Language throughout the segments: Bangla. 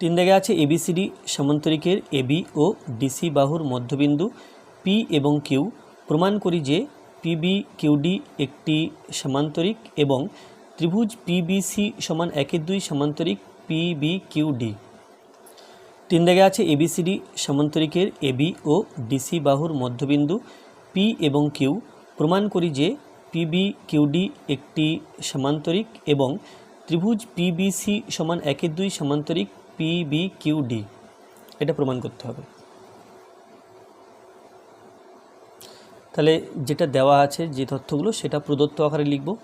তিন দাগে আছে এবিসিডি সমান্তরিকের এবি ও ডিসি বাহুর মধ্যবিন্দু পি এবং কিউ প্রমাণ করি যে পিবি কিউডি একটি সমান্তরিক এবং ত্রিভুজ পিবিসি সমান একের দুই সমান্তরিক পিবি কিউডি তিন দাগে আছে এবিসিডি সমান্তরিকের এবি ও ডিসি বাহুর মধ্যবিন্দু পি এবং কিউ প্রমাণ করি যে পিবি কিউডি একটি সমান্তরিক এবং ত্রিভুজ পিবিসি সমান একের দুই সমান্তরিক পিবি কিউডি এটা প্রমাণ করতে হবে। তাহলে যেটা দেওয়া আছে, যে তথ্যগুলো, সেটা প্রদত্ত আকারে লিখব।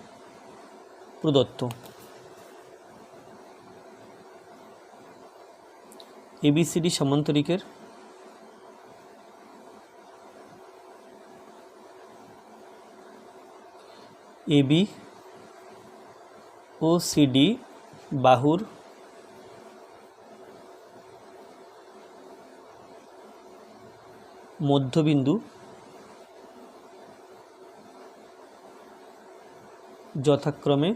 প্রদত্ত। এবিসিডি সমান্তরিকের। এবি ও সিডি বাহুর মধ্যবিন্দু, যথাক্রমে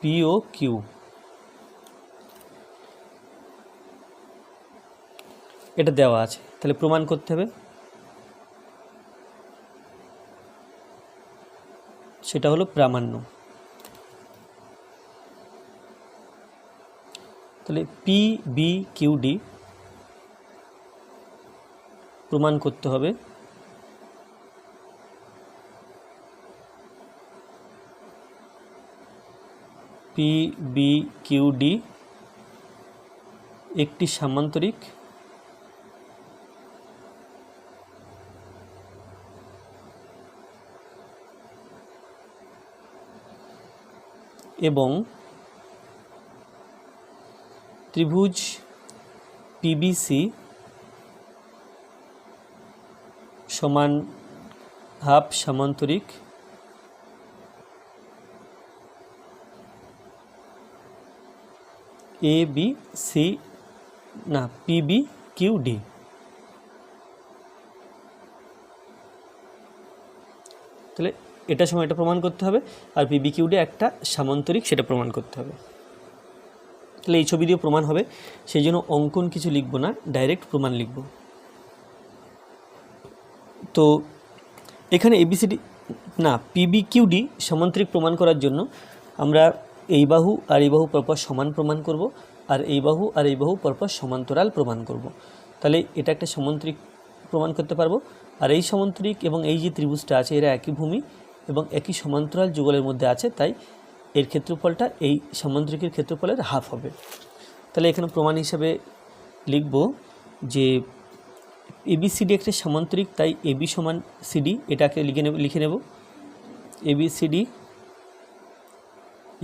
পি ও কিউ এটা দেওয়া আছে। তাহলে প্রমাণ করতে হবে। সেটা হলো প্রামাণ্য। তাহলে পি বি কিউ ডি প্রমাণ করতে হবে। পি বি ডি একটি সামান্তরিক। এবং ত্রিভুজ পিবিসি সমান হাফ সামান্তরিক এ বি সি না পিবি কিউ ডি তাহলে এটা সময় এটা প্রমাণ করতে হবে, আর পিবি কিউডি একটা সামান্তরিক সেটা প্রমাণ করতে হবে। তাহলে এই ছবি দিয়ে প্রমাণ হবে, সেই জন্য অঙ্কন কিছু লিখব না ডাইরেক্ট প্রমাণ লিখব। তো এখানে এবিসিডি না পিবি কিউডি সামান্তরিক প্রমাণ করার জন্য আমরা এই বাহু আর এই বাহু পরপর সমান প্রমাণ করব আর এই বাহু আর এই বাহু পরপর সমান্তরাল প্রমাণ করব। তাহলে এটা একটা সমান্তরিক প্রমাণ করতে পারব। আর এই সমান্তরিক এবং এই যে ত্রিভুজটা আছে, এরা একই ভূমি এবং একই সমান্তরাল যুগলের মধ্যে আছে, তাই এর ক্ষেত্রফলটা এই সমান্তরিকের ক্ষেত্রফলের হাফ হবে। তাহলে এখানে প্রমাণ হিসাবে লিখব যে এবিসিডি একটা সমান্তরিক, তাই এবি সমান সিডি এটাকে লিখে নেব লিখে নেব। এবিসিডি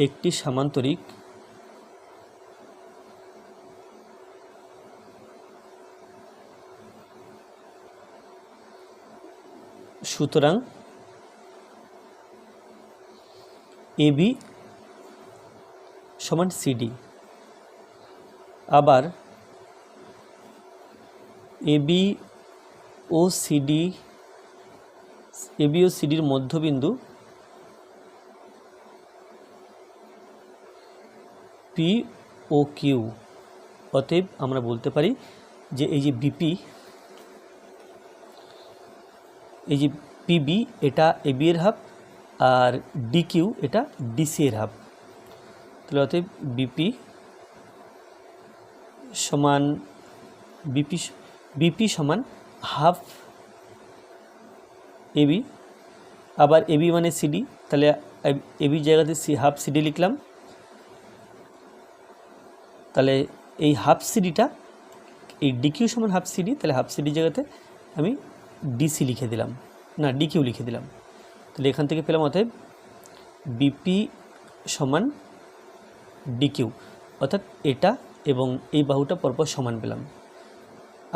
একটি সামান্তরিক। সুতরাং এবি সমান সিডি আবার এবি ও সিডি এবি ও সিডির মধ্যবিন্দু পি ও কিউ অতএব আমরা বলতে পারি যে এই যে বিপি এই যে পিবি এটা এবি এর হাফ আর ডিকিউ এটা ডিসি এর হাফ। তাহলে অতএব বিপি সমান বিপি বিপি সমান হাফ এবি আবার এবি মানে সিডি তাহলে এবি জায়গাতে সি হাফ সিডি লিখলাম। তাহলে এই হাফ সিডিটা এই ডিকিউ সমান হাফ সিডি তাহলে হাফ সিডি জায়গাতে আমি ডিসি লিখে দিলাম। না ডিকিউ লিখে দিলাম। তাহলে এখান থেকে পেলাম অতএব বিপি সমান ডিকিউ অর্থাৎ এটা এবং এই বাহুটা পরপর সমান পেলাম।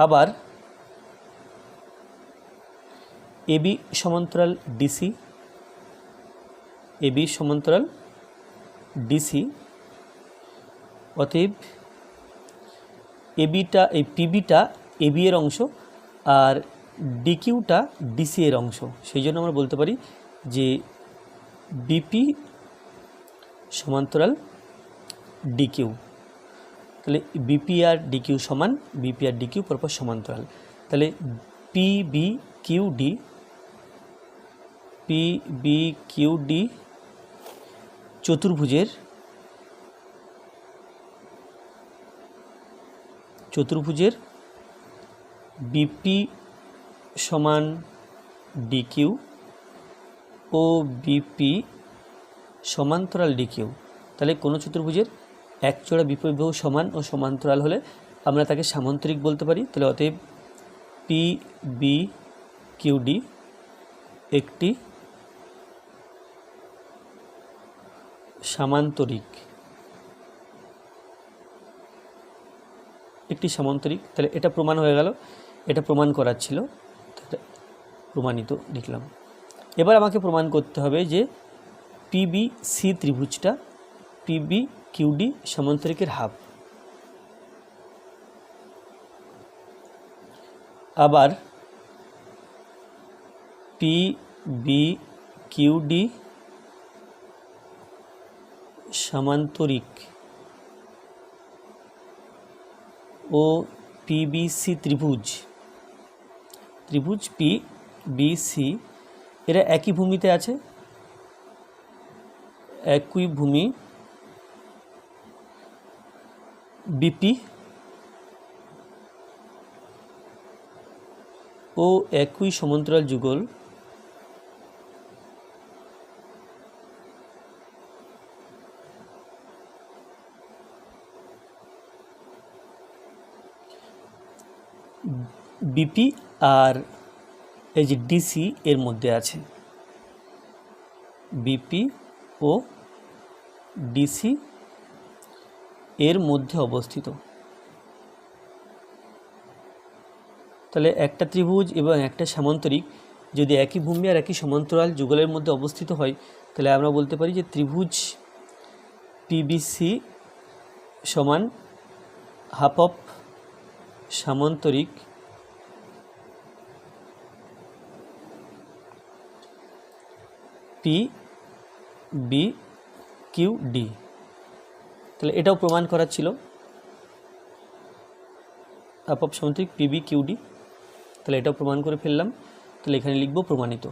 আবার এবি সমান্তরাল ডিসি এবি সমান্তরাল ডিসি, অতএব এবিটা এই পিবিটা এবি এর অংশ আর ডিকিউটা ডিসি এর অংশ। সেই জন্য আমরা বলতে পারি যে বিপি সমান্তরাল ডিকিউ তাহলে বিপি আর ডিকিউ সমান বিপি আর ডিকিউ পরপর সমান্তরাল। তাহলে P B Q D P B Q D চতুর্ভুজের চতুর্ভুজের বিপি সমান ডিকিউ ও বিপি সমান্তরাল ডিকিউ তাহলে কোনো চতুর্ভুজের এক চোড়া বিপরীত বাহু সমান ও সমান্তরাল হলে আমরা তাকে সামান্তরিক বলতে পারি। তাহলে অতএব পি বি কিউ ডি একটি সামান্তরিক। একটি সামান্তরিক, তাহলে এটা প্রমাণ হয়ে গেল, এটা প্রমাণ করার ছিল প্রমাণিত লিখলাম এবার আমাকে প্রমাণ করতে হবে যে পিবি সি ত্রিভুজটা পিবি কিউডি সামান্তরিকের হাফ। আবার পি বি কিউডি সামান্তরিক ও পিবিসি ত্রিভুজ। ত্রিভুজ পি বিসি এরা একই ভূমিতে আছে। একই ভূমি বিপি ও একই সমান্তরাল যুগল। বিপি আর এই যে ডিসি এর মধ্যে আছে। বিপি ও ডিসি এর মধ্যে অবস্থিত। তাহলে একটা ত্রিভুজ এবং একটা সামান্তরিক যদি একই ভূমি আর একই সমান্তরাল যুগলের মধ্যে অবস্থিত হয়, তাহলে আমরা বলতে পারি যে ত্রিভুজ পিবিসি সমান হাফ অফ সামান্তরিক পি বি কিউ ডি তাহলে এটাও প্রমাণ করার ছিল। হাফ অফ সামান্তরিক পি বি কিউ ডি তাহলে এটাও প্রমাণ করে ফেললাম। তাহলে এখানে লিখব প্রমাণিত।